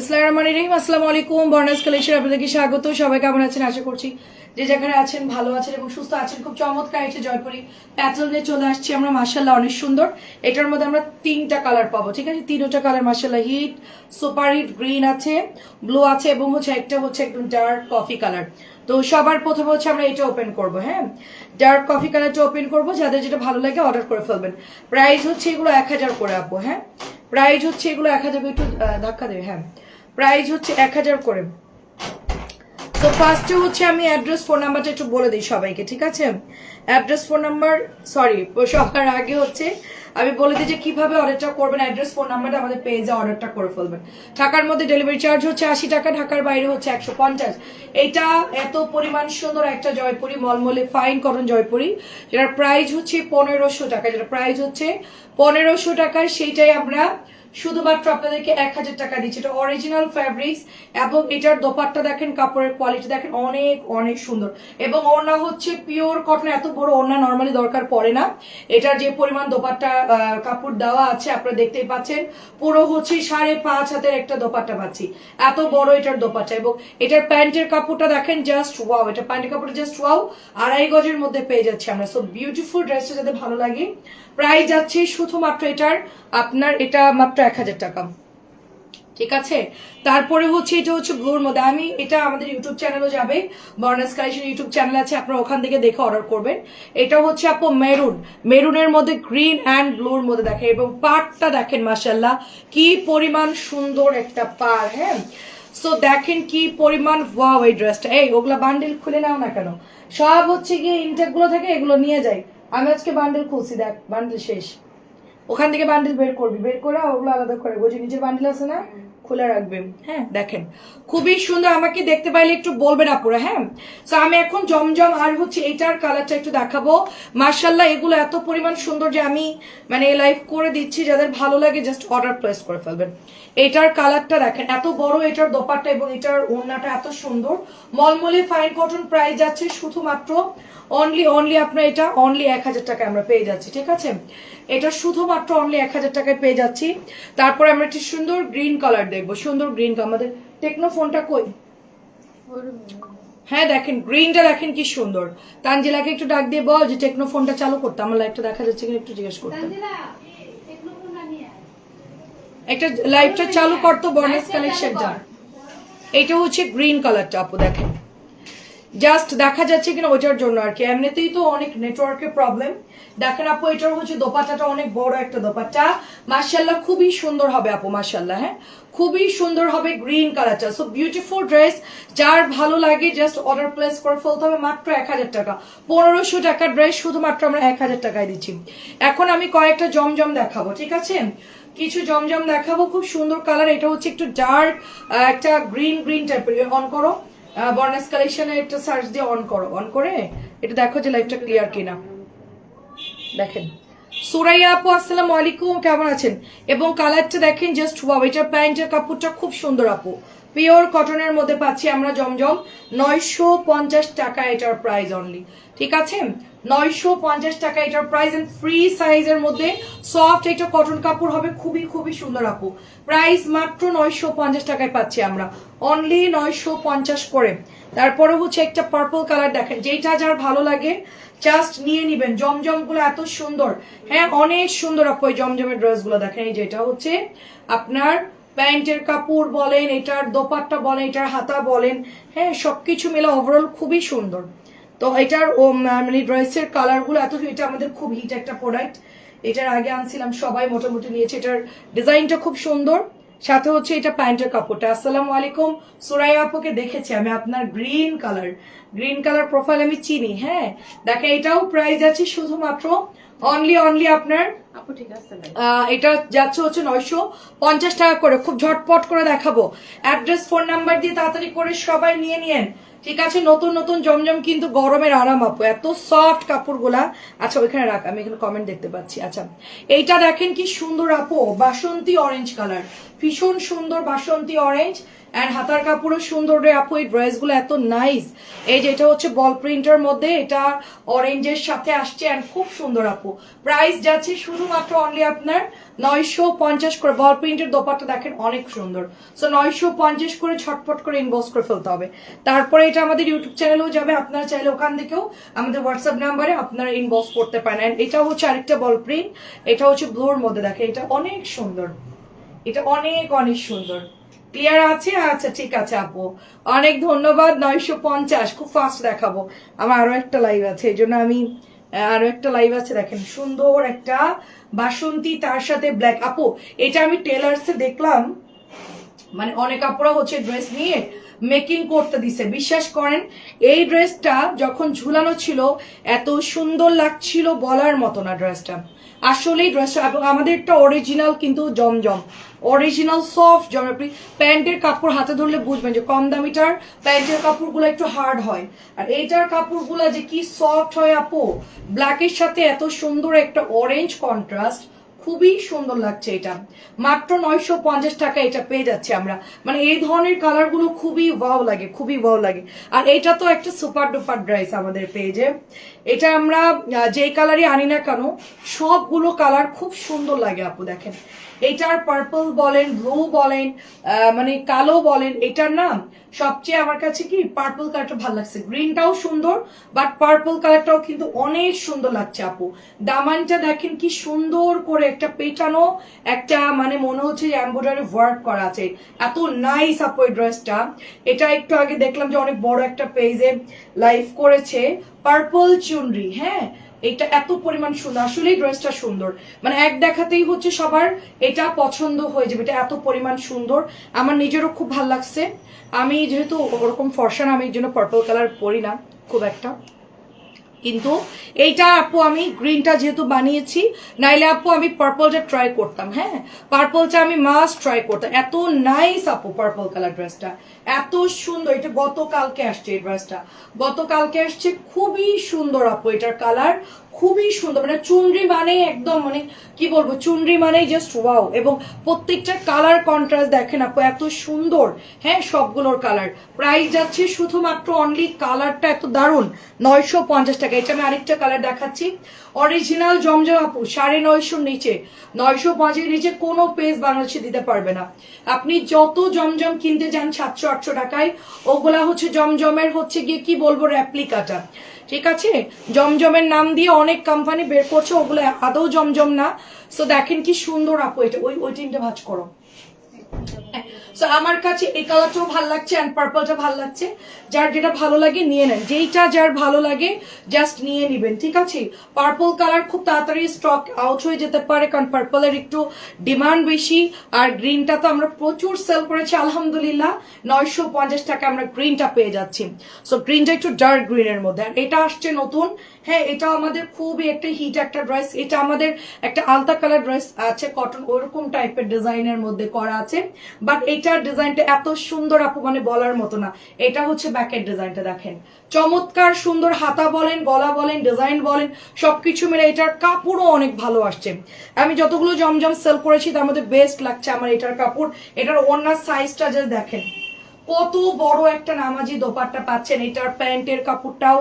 ইসলাম রহমান রহিম। আসসালামু আলাইকুম বর্ণাস কালেকশন আছেন? আশা করছি যে যেখানে আছেন ভালো আছেন এবং সুস্থ আছেন। খুব চমৎকার এসে চলে আসছি আমরা। অনেক সুন্দর। এটার মধ্যে আমরা তিনটা কালার পাবো, ঠিক আছে? তিনটা কালার মাসাল্লাহ হিট সুপার হিট গ্রিন আছে ব্লু আছে এবং হচ্ছে একটা হচ্ছে একদম ডার্ক কফি কালার তো সবার প্রথমে হচ্ছে আমরা এটা ওপেন করব হ্যাঁ? ডার্ক কফি কালারটা ওপেন করব। যাদের যেটা ভালো লাগে অর্ডার করে ফেলবেন। প্রাইস হচ্ছে এগুলো এক হাজার করে আপু হ্যাঁ? প্রাইস হচ্ছে এগুলো এক হাজার একটু ধাক্কা দেবে হ্যাঁ? প্রাইস হচ্ছে এক হাজার করে। তো ফার্স্টে হচ্ছে আমি অ্যাড্রেস ফোন নাম্বারটা একটু বলে দিই সবাইকে, ঠিক আছে? অ্যাড্রেস ফোন নাম্বার সরি সবার আগে হচ্ছে আমি বলে দিই যে কীভাবে অর্ডারটা করবেন অ্যাড্রেস ফোন নাম্বারটা আমাদের পেজে অর্ডারটা করে ফেলবেন। ঢাকার মধ্যে ডেলিভারি চার্জ হচ্ছে আশি টাকা, ঢাকার বাইরে হচ্ছে একশো পঞ্চাশ। এইটা এত পরিমাণ সুন্দর একটা জয়পুরি, মলমলে ফাইন করন জয়পুরি, যেটার প্রাইস হচ্ছে পনেরোশো টাকা যেটা প্রাইস হচ্ছে পনেরোশো টাকায় সেইটাই আমরা শুধুমাত্র আপনাদেরকে এক হাজার টাকা দিচ্ছি। এটা অরিজিনাল ফ্যাব্রিক্স এবং এটার দোপাট্টা দেখেন কাপড়ের কোয়ালিটি দেখেন অনেক অনেক সুন্দর। এবং ওড়না হচ্ছে পিওর কটন এত বড় ওড়না নর্মালি দরকার পড়ে না। এটার যে পরিমাণ দোপাট্টা আহ, কাপড় দেওয়া আছে আপনারা দেখতেই পাচ্ছেন পুরো হচ্ছে সাড়ে পাঁচ হাতের একটা দোপাট্টা পাচ্ছি। এত বড় এটার দোপাট্টা। এবং এটার প্যান্টের কাপড়টা দেখেন জাস্ট ওয়াও এটা প্যান্টের কাপড়টা জাস্ট ওয়াও আড়াই গজের মধ্যে পেয়ে যাচ্ছি আমরা। সো বিউটিফুল ড্রেসটা যাতে ভালো লাগে। প্রাইস যাচ্ছে শুধুমাত্র এটার, আপনার এটা মাত্র এক হাজার টাকা। ঠিক আছে? তারপরে হচ্ছে এটা হচ্ছে ব্লুর মধ্যে। আমি এটা আমাদের ইউটিউব চ্যানেলও যাবে বর্ণাস কালেকশন ইউটিউব চ্যানেল আছে, আপনারা ওখান থেকে দেখে অর্ডার করবেন। এটা হচ্ছে আপু মেরুন। মেরুনের মধ্যে গ্রিন অ্যান্ড ব্লুর মধ্যে দেখেন, এবং পাটটা দেখেন মাসাল্লাহ কি পরিমাণ সুন্দর একটা পার হ্যাঁ? সো দেখেন কি পরিমাণ ওয়াও এই ড্রেসটা এই, ওগুলা বান্ডেল খুলে নাও না কেন? সব হচ্ছে গিয়ে ইনটেকগুলো থেকে এগুলো নিয়ে যাই। আমি আজকে বান্ডেল খুলছি, দেখ, বান্ডেল শেষ। ওখান থেকে বান্ডেল বের করবি, বের করে ওগুলো আলাদা করে বুঝি নিজের বান্ডেল বান্ডিল আছে না? খুলে রাখবে হ্যাঁ। দেখেন খুবই সুন্দর আমাকে দেখতে পাইলে একটু বলবেন আপুরা হ্যাঁ? তো আমি এখন জমজম আর হচ্ছে এটার কালারটা একটু দেখাবো। মার্শাল্লাহ এগুলো এত পরিমাণ সুন্দর যে আমি মানে লাইভ করে দিচ্ছি যাদের ভালো লাগে জাস্ট অর্ডার প্লেস করে ফেলবেন। এটার কালারটা দেখেন এত বড় এটার দোপাট্টা এবং এটার ওড়নাটা এত সুন্দর। মলমলে ফাইন কটন প্রাইস যাচ্ছে শুধুমাত্র অনলি অনলি আপনার এটা অনলি এক হাজার টাকায় আমরা পেয়ে যাচ্ছি ঠিক আছে? এটা শুধুমাত্র অনলি এক হাজার টাকায় পেয়ে যাচ্ছি। তারপরে আমরা একটি সুন্দর গ্রিন কালার দেখব। সুন্দর গ্রিন আমাদের টেকনো ফোনটা কই? হ্যাঁ দেখেন গ্রিনটা দেখেন কি সুন্দর। তানজিলাকে একটু ডাক দিয়ে বল যে টেকনো ফোনটা চালু করতে। আমার লাইভটা দেখা যাচ্ছে কিনা একটু জিজ্ঞেস করতে। একটা লাইভটা চালু করতো বর্নেস কালেকশন যান এটা হচ্ছে গ্রিন কালারটা আপু দেখেন। জাস্ট দেখা যাচ্ছে কিনা ওইটার জন্য আর কি। এমনিতেই তো অনেক নেটওয়ার্কের প্রবলেম দেখেন আপু এটার হচ্ছে দোপাট্টাটা অনেক বড় একটা দোপাট্টা। মার্শাল্লাহ খুবই সুন্দর হবে আপু মার্শাল্লাহ হ্যাঁ? খুবই সুন্দর হবে গ্রিন কালারটা সো বিউটিফুল ড্রেস যার ভালো লাগে জাস্ট অর্ডার প্লেস করে ফেলতে হবে মাত্র এক হাজার টাকা। পনেরোশো টাকার ড্রেস শুধুমাত্র আমরা এক হাজার টাকায় দিচ্ছি। এখন আমি কয়েকটা জমজম দেখাবো, ঠিক আছে? কিছু জমজম দেখাবো, খুব সুন্দর কালার এটা হচ্ছে একটু ডার্ক একটা গ্রিন গ্রিন টাইপের অন করো। বর্নেস কালেকশনে একটা সার্চ দিয়ে অন করো। অন করে এটা দেখো যে লাইফটা ক্লিয়ার কিনা। দেখেন। সুরাইয়া আপু, আসসালামু আলাইকুম, কেমন আছেন? এবং কালারটা দেখেন জাস্ট ওয়াও এটা প্যান্টের কাপড়টা খুব সুন্দর আপু। পিওর কটনের মধ্যে পাচ্ছি আমরা জমজম নয়শো পঞ্চাশ টাকা এটার প্রাইস অনলি ঠিক আছে? নয়শো পঞ্চাশ টাকা এটার প্রাইস এন্ড ফ্রি সাইজের মধ্যে সফট একটা কটন কাপড় হবে। খুবই খুবই সুন্দর আপু। প্রাইস মাত্র নয়শো পঞ্চাশ টাকায় পাচ্ছি আমরা। অনলি নয়শো পঞ্চাশ করে। তারপরে হচ্ছে একটা পার্পল কালার দেখেন। যেটা যার ভালো লাগে জাস্ট নিয়ে নিবেন। জমজমগুলো এত সুন্দর। হ্যাঁ অনেক সুন্দর আপু এই জমজমের ড্রেসগুলো দেখেন। এই যেটা হচ্ছে আপনার প্যান্টের কাপড় বলেন, এটার দোপাট্টা বলেন, এটার হাতা বলেন হ্যাঁ সবকিছু মিলে ওভারঅল খুবই সুন্দর। তো এটার ও মানে ড্রেসের কালারগুলো এত এটা আমাদের খুব হিট একটা প্রোডাক্ট এটার আগে আনছিলাম সবাই মোটামুটি নিয়েছে। এটার ডিজাইনটা খুব সুন্দর। সাথে হচ্ছে এটা প্যান্টের কাপড়টা। আসসালামু আলাইকুম। সুরাইয়া আপুকে দেখেছি আমি আপনার green colour. Green colour profile আমি চিনি হ্যাঁ? দেখেন এটাও প্রাইস আছে শুধুমাত্র অনলি অনলি আপনার এটা যাচ্ছে হচ্ছে নয়শো পঞ্চাশ টাকা করে। খুব ঝটপট করে দেখাবো। অ্যাড্রেস ফোন নাম্বার দিয়ে তাড়াতাড়ি করে সবাই নিয়ে নিয়েন। ঠিক আছে, নতুন নতুন জমজম কিন্তু গরমের আরাম আপু। এত সফট কাপড়গুলা। আচ্ছা ওইখানে রাখ, আমি এখানে কমেন্ট দেখতে পাচ্ছি। আচ্ছা এইটা দেখেন কি সুন্দর আপু, বাসন্তী অরেঞ্জ কালার ভীষণ সুন্দর বাসন্তী অরেঞ্জ হাতার কাপড়ও সুন্দর রে আপু, এই ড্রেসগুলো এত নাইস এই যে এটা হচ্ছে বল প্রিন্টের মধ্যে, এটা অরেঞ্জের সাথে আসছে খুব সুন্দর আপু। প্রাইস যাচ্ছে শুধুমাত্র অনলি আপনার নয়শো পঞ্চাশ করে। বল প্রিন্টের দোপাটা দেখেন অনেক সুন্দর। সো নয়শো পঞ্চাশ করে ছটফট করে ইনবক্স করে ফেলতে হবে। তারপরে এটা আমাদের ইউটিউব চ্যানেলেও যাবে, আপনারা চাইলে ওখান থেকেও আমাদের হোয়াটসঅ্যাপ নাম্বারে আপনারা ইনবক্স করতে পারেন। এটা হচ্ছে আরেকটা বল প্রিন্ট এটা হচ্ছে ব্লুর মধ্যে দেখেন, এটা অনেক সুন্দর। এটা অনেক অনেক সুন্দর। ক্লিয়ার আছে? আচ্ছা ঠিক আছে আপু। অনেক ধন্যবাদ, নয়শো পঞ্চাশ। খুব ফাস্ট দেখাবো। আমার আরও একটা লাইভ আছে, এই জন্য আমি আরও একটা লাইভ আছে, দেখেন, সুন্দর একটা বাসন্তী, তার সাথে ব্ল্যাক আপু, এটা আমি টেলার্সে দেখলাম মানে অনেক আপুরা হচ্ছে ড্রেস নিয়ে মেকিং করতে দিছে। বিশ্বাস করেন, এই ড্রেসটা যখন ঝুলানো ছিল, এত সুন্দর লাগছিল বলার মতো না ড্রেসটা। আসলেই ড্রেসটা, এবং আমাদের একটা অরিজিনাল কিন্তু জমজম। অরিজিনাল সফট জম। আপনি প্যান্টের কাপড় হাতে ধরলে বুঝবেন যে কম দামিটার প্যান্টের কাপড়গুলো একটু হার্ড হয়। আর এইটার কাপড়গুলো যে কি সফট হয় আপু? ব্ল্যাকের সাথে এত সুন্দর একটা অরেঞ্জ কন্ট্রাস্ট খুবই সুন্দর লাগছে এটা। মাত্র নয়শো পঞ্চাশ টাকা এটা পেয়ে যাচ্ছে আমরা। মানে এই ধরনের কালারগুলো খুবই ভাও লাগে, খুবই ভাও লাগে। আর এটা তো একটা সুপার ডুপার ড্রেস আমাদের পেজে এটা আমরা যেই কালারই আনি না কেন, সবগুলো কালার খুব সুন্দর লাগে আপু, দেখেন। এটার পার্পল বলেন ব্লু বলেন মানে কালো বলেন, এটার নাম সবচেয়ে আমার কাছে কি পার্পল কালারটা ভালো লাগছে। গ্রিনটাও সুন্দর বাট পার্পল কালারটাও কিন্তু অনেক সুন্দর লাগছে আপু। দামানটা দেখেন কি সুন্দর করে একটা পেটানো, একটা মানে মনে হচ্ছে যে এম্ব্রয়ডারি ওয়ার্ক করা আছে। এত নাইস আপু এই ড্রেসটা এটা একটু আগে দেখলাম যে অনেক বড় একটা পেজে লাইভ করেছে। পার্পল চুনরি হ্যাঁ? এটা এত পরিমাণ সুন্দর। আসলেই ড্রেসটা সুন্দর। মানে এক দেখাতেই হচ্ছে সবার এটা পছন্দ হয়ে যাবে, এটা এত পরিমাণ সুন্দর। আমার নিজেরও খুব ভালো লাগছে। আমি যেহেতু ওরকম ফর্সা আমি এই জন্য পার্পল কালার পরি না, খুব একটা। কিন্তু এইটা আপু আমি গ্রিনটা যেহেতু বানিয়েছি, নাইলে আপু আমি পার্পলটা ট্রাই করতাম হ্যাঁ? পার্পলটা আমি মাস্ট ট্রাই করতাম। এত নাইস আপু পার্পল কালার ড্রেসটা এত সুন্দর। এটা গতকালকে আসছে এই ড্রেসটা গতকালকে আসছে খুবই সুন্দর আপু এটার কালার খুবই সুন্দর মানে চুনরি মানে একদম মানে কি বলব, চুনরি মানে জাস্ট ওয়াও এবং প্রত্যেকটা কালার কন্ট্রাস্ট দেখেন আপু, এত সুন্দর হ্যাঁ সবগুলোর কালার প্রাইস যাচ্ছে শুধুমাত্র অনলি কালারটা এত দারুণ, নয়শো পঞ্চাশ টাকা। এটা আমি আরেকটা কালার দেখাচ্ছি। অরিজিনাল জমজম আপু, সাড়ে নয়শোর নিচে, নয়শো পঞ্চাশের নিচে কোনো পেজ বাংলাদেশে দিতে পারবে না। আপনি যত জমজম কিনতে যান সাতশো আটশো টাকায়, ওগুলা হচ্ছে জমজমের হচ্ছে গিয়ে কি বলব র্যাপ্লিকাটা ঠিক আছে? জমজমের নাম দিয়ে অনেক কোম্পানি বের করছে, ওগুলো আদৌ জমজম না। সো দেখেন কি সুন্দর আপু এটা। ওই ওই তিনটে ভাজ করো। সো আমার কাছে এই কালারটাও ভালো লাগছে অ্যান্ড পার্পলটা ভালো লাগছে। যার যেটা ভালো লাগে নিয়ে নেন। যেইটা যার ভালো লাগে জাস্ট নিয়ে নেবেন, ঠিক আছে? পার্পল কালার খুব তাড়াতাড়ি স্টক আউট হয়ে যেতে পারে, কারণ পার্পলের একটু ডিমান্ড বেশি। আর গ্রিনটা তো আমরা প্রচুর সেল করেছি, আলহামদুলিল্লাহ। নয়শো পঞ্চাশ টাকা আমরা গ্রিনটা পেয়ে যাচ্ছি। সো গ্রিনটা একটু ডার্ক গ্রিনের মধ্যে। আর এটা আসছে নতুন। হ্যাঁ এটা আমাদের খুবই একটা হিট একটা ড্রেস এটা আমাদের একটা আলতা কালার ড্রেস আছে কটন ওরকম টাইপের ডিজাইনের মধ্যে করা আছে। বাট এইটার ডিজাইনটা এত সুন্দর আপু মানে বলার মতো না। এটা হচ্ছে ব্যাকের ডিজাইনটা দেখেন। চমৎকার সুন্দর হাতা বলেন, গলা বলেন ডিজাইন বলেন, সবকিছু মিলে এটার কাপড়ও অনেক ভালো আসছে। আমি যতগুলো জমজম সেল করেছি, তার মধ্যে বেস্ট লাগছে আমার এটার কাপড়। এটার অন্য সাইজটা যে দেখেন। কত বড় একটা নামাজি দোপাট্টা পাচ্ছেন। এটার প্যান্টের কাপড়টাও,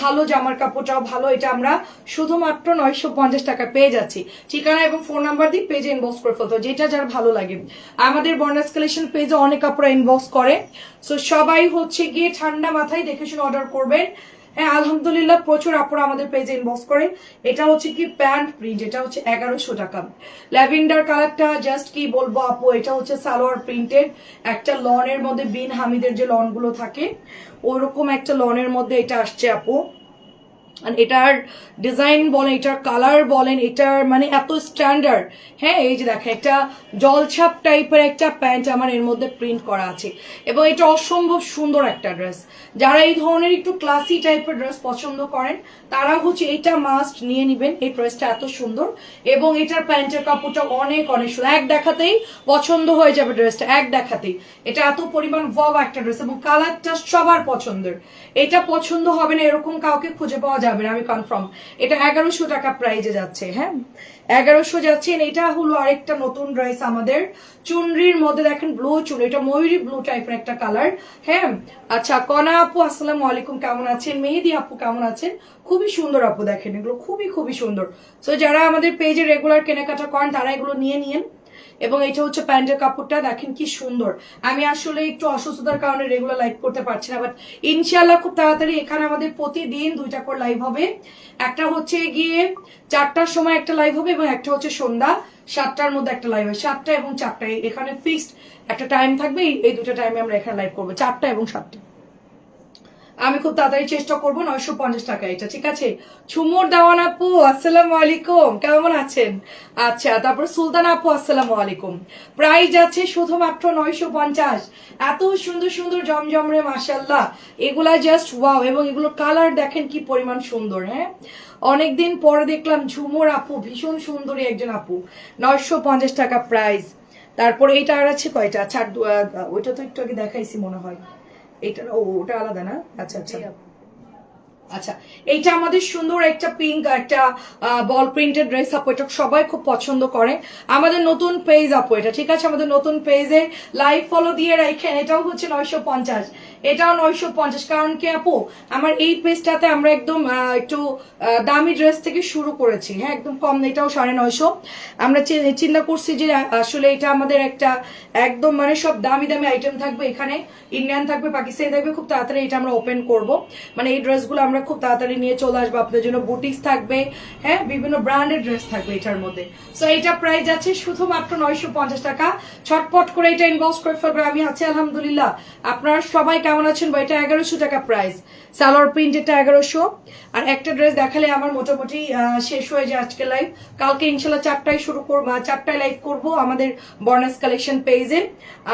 ভালো জামার কাপড়টাও ভালো। এটা আমরা শুধুমাত্র নয়শো পঞ্চাশ টাকা পেয়ে যাচ্ছি। ঠিকানা এবং ফোন নাম্বার দিয়ে পেজে ইনবক্স করে ফেলতো যেটা যার ভালো লাগে। আমাদের বর্নাস কালেকশন পেজে অনেক কাপড় ইনবক্স করে। সো সবাই হচ্ছে গিয়ে ঠান্ডা মাথায় দেখে শুনে অর্ডার করবেন। হ্যাঁ আলহামদুলিল্লাহ প্রচুর আপুরা আমাদের পেজে ইনবক্স করে এটা হচ্ছে কি প্যান্ট প্রিন্ট এটা হচ্ছে এগারোশো টাকা। ল্যাভেন্ডার কালারটা জাস্ট কি বলব আপু, এটা হচ্ছে সালোয়ার প্রিন্টেড একটা লনের মধ্যে বিন হামিদের যে লনগুলো থাকে, ওরকম একটা লনের মধ্যে এটা আসছে আপু। এটার ডিজাইন বলেন, এটার কালার বলেন, এটার মানে এত স্ট্যান্ডার্ড হ্যাঁ এই যে দেখেন একটা জলছাপ টাইপের একটা প্যান্ট আমার এর মধ্যে প্রিন্ট করা আছে। এবং এটা অসম্ভব সুন্দর একটা ড্রেস যারা এই ধরনের একটু ক্লাসি টাইপের ড্রেস পছন্দ করেন তারা হচ্ছে এটা মাস্ট নিয়ে নেবেন, এই ড্রেসটা এত সুন্দর। এবং এটার প্যান্টের কাপড়টা অনেক অনেক সুন্দর। এক দেখাতেই পছন্দ হয়ে যাবে ড্রেসটা এক দেখাতেই। এটা এত পরিমাণ ওয়াও একটা ড্রেস এবং কালারটা সবার পছন্দের। এটা পছন্দ হবে না এরকম কাউকে খুঁজে পাওয়া যাবে না, আমি কনফার্ম এটা এগারোশো টাকা প্রাইজে যাচ্ছে হ্যাঁ? এগারোশো যাচ্ছে এটা হলো আরেকটা নতুন ড্রেস আমাদের। চুনরির মধ্যে দেখেন ব্লু চুন, এটা ময়ূরী ব্লু টাইপের একটা কালার হ্যাঁ? আচ্ছা কনা আপু, আসসালামু আলাইকুম, কেমন আছেন? মেহেদি আপু, কেমন আছেন? খুবই সুন্দর আপু দেখেন, এগুলো খুবই খুবই সুন্দর। তো যারা আমাদের পেজে রেগুলার কেনাকাটা করেন, তারা এগুলো নিয়ে নিন এবং এটা হচ্ছে প্যান্টের কাপড়টা, দেখেন কি সুন্দর। আমি আসলে একটু অসুস্থতার কারণে রেগুলার লাইভ করতে পারছি না বাট ইনশাল্লাহ খুব তাড়াতাড়ি এখানে আমাদের প্রতিদিন দুইটা করে লাইভ হবে। একটা হচ্ছে গিয়ে চারটার সময় একটা লাইভ হবে এবং একটা হচ্ছে সন্ধ্যা সাতটার মধ্যে একটা লাইভ হবে। সাতটা এবং চারটা এখানে ফিক্সড একটা টাইম থাকবে, এই দুটো টাইমে আমরা এখানে লাইভ করব, চারটা এবং সাতটা। আমি খুব তাড়াতাড়ি চেষ্টা করব, নয়শো পঞ্চাশ টাকা এটা, ঠিক আছে? ছুমুর দেওয়ান আপু, আসসালাম আলাইকুম। কেমন আছেন? আচ্ছা তারপর সুলতান আপু, আসসালামু আলাইকুম। প্রাইস যাচ্ছে শুধুমাত্র নয়শো পঞ্চাশ। এত সুন্দর সুন্দর জমজমরে মাসাল্লাহ এগুলা জাস্ট ওয়াও এবং এগুলো কালার দেখেন কি পরিমাণ সুন্দর হ্যাঁ? অনেকদিন পরে দেখলাম ঝুমুর আপু, ভীষণ সুন্দরী একজন আপু। নয়শো পঞ্চাশ টাকা প্রাইস তারপরে এইটা আর আছে কয়টা? আচ্ছা ওইটা তো একটু আগে দেখাইছি মনে হয়। এটা ও ওটা আলাদা না? আচ্ছা আচ্ছা। আচ্ছা এইটা আমাদের সুন্দর একটা পিঙ্ক একটা বল প্রিন্টেড ড্রেস আপু এটা সবাই খুব পছন্দ করে। আমাদের নতুন পেজ আপু এটা ঠিক আছে? আমাদের নতুন পেজে লাইভ ফলো দিয়ে রাখেন এটাও হচ্ছে নয়শো পঞ্চাশ। এটাও নয়শো পঞ্চাশ। কারণ কি আপু, আমার এই পেজটাতে আমরা একদম একটু দামি ড্রেস থেকে শুরু করেছি। হ্যাঁ একদম কম এটাও সাড়ে নয়শো। আমরা চিন্তা করছি যে আসলে এটা আমাদের একটা একদম মানে সব দামি দামি আইটেম থাকবে এখানে। ইন্ডিয়ান থাকবে পাকিস্তানি থাকবে, খুব তাড়াতাড়ি এটা আমরা ওপেন করব। মানে এই ড্রেসগুলো আমরা খুব তাড়াতাড়ি নিয়ে চলে আসব। আপনাদের জন্য বুটিক্স থাকবে হ্যাঁ বিভিন্ন ব্র্যান্ডের ড্রেস থাকবে এটার মধ্যে। সো এটা প্রাইস যাচ্ছে শুধুমাত্র নয়শো পঞ্চাশ টাকা। ছটপট করে এটা ইনবক্স করে ফেলবে। আমি আছি, আলহামদুলিল্লাহ। আপনারা সবাই কেমন আছেন? বা এটা এগারোশো টাকা প্রাইস সালোয়ার প্রিন্ট এটা এগারোশো। আর একটা ড্রেস দেখালে আমার মোটামুটি শেষ হয়ে যায় আজকে লাইভ কালকে ইনশাল্লাহ চারটায় শুরু করব চারটায় লাইভ করব আমাদের বর্নাস কালেকশন পেজে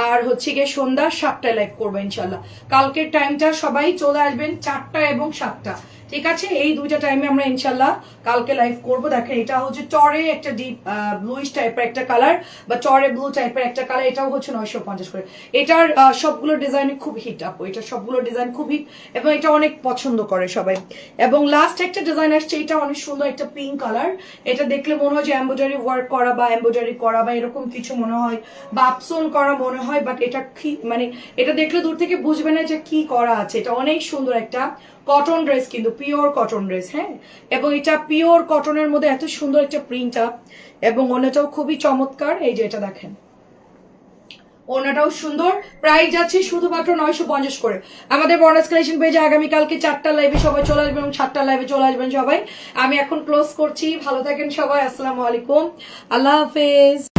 আর হচ্ছে গিয়ে সন্ধ্যা সাতটায় লাইভ করব ইনশাল্লাহ। কালকের টাইমটা সবাই চলে আসবেন চারটা এবং সাতটা। ঠিক আছে? এই দুইটা টাইমে আমরা ইনশাল্লাহ কালকে লাইভ করব। দেখেন, এটা হচ্ছে টরে একটা ডিপ ব্লুইশ টাইপের একটা কালার বা টরে ব্লু টাইপের একটা কালার এটাও হচ্ছে নয়শো পঞ্চাশ করে। এটার সবগুলো ডিজাইন খুব হিট আপ এটা সবগুলো ডিজাইন খুব হিট এবং এটা অনেক পছন্দ করে সবাই। এবং লাস্ট একটা ডিজাইন আসছে, এটা অনেক সুন্দর একটা পিঙ্ক কালার এটা দেখলে মনে হয় যে এম্ব্রয়ডারি ওয়ার্ক করা বা এম্ব্রয়ডারি করা বা এরকম কিছু মনে হয়, বা আপসোন করা মনে হয় বাট এটা কি মানে এটা দেখলে দূর থেকে বুঝবে না যে কি করা আছে। এটা অনেক সুন্দর একটা কটন ড্রেস কিন্তু পিওর কটন ড্রেস হ্যাঁ? এবং এটা পিওর কটনের মধ্যে এত সুন্দর একটা প্রিন্ট আপ এবং অন্যটাও খুবই চমৎকার, এই যে এটা দেখেন। ওনাটাও সুন্দর প্রাইস যাচ্ছে শুধুমাত্র নয়শো পঞ্চাশ করে। আমাদের বর্নাস কালেকশন পেজে আগামীকালকে চারটা লাইভে সবাই চলে আসবেন এবং সাতটা লাইভে চলে আসবেন সবাই। আমি এখন ক্লোজ করছি, ভালো থাকেন সবাই, আসসালামু আলাইকুম। আল্লাহ হাফেজ।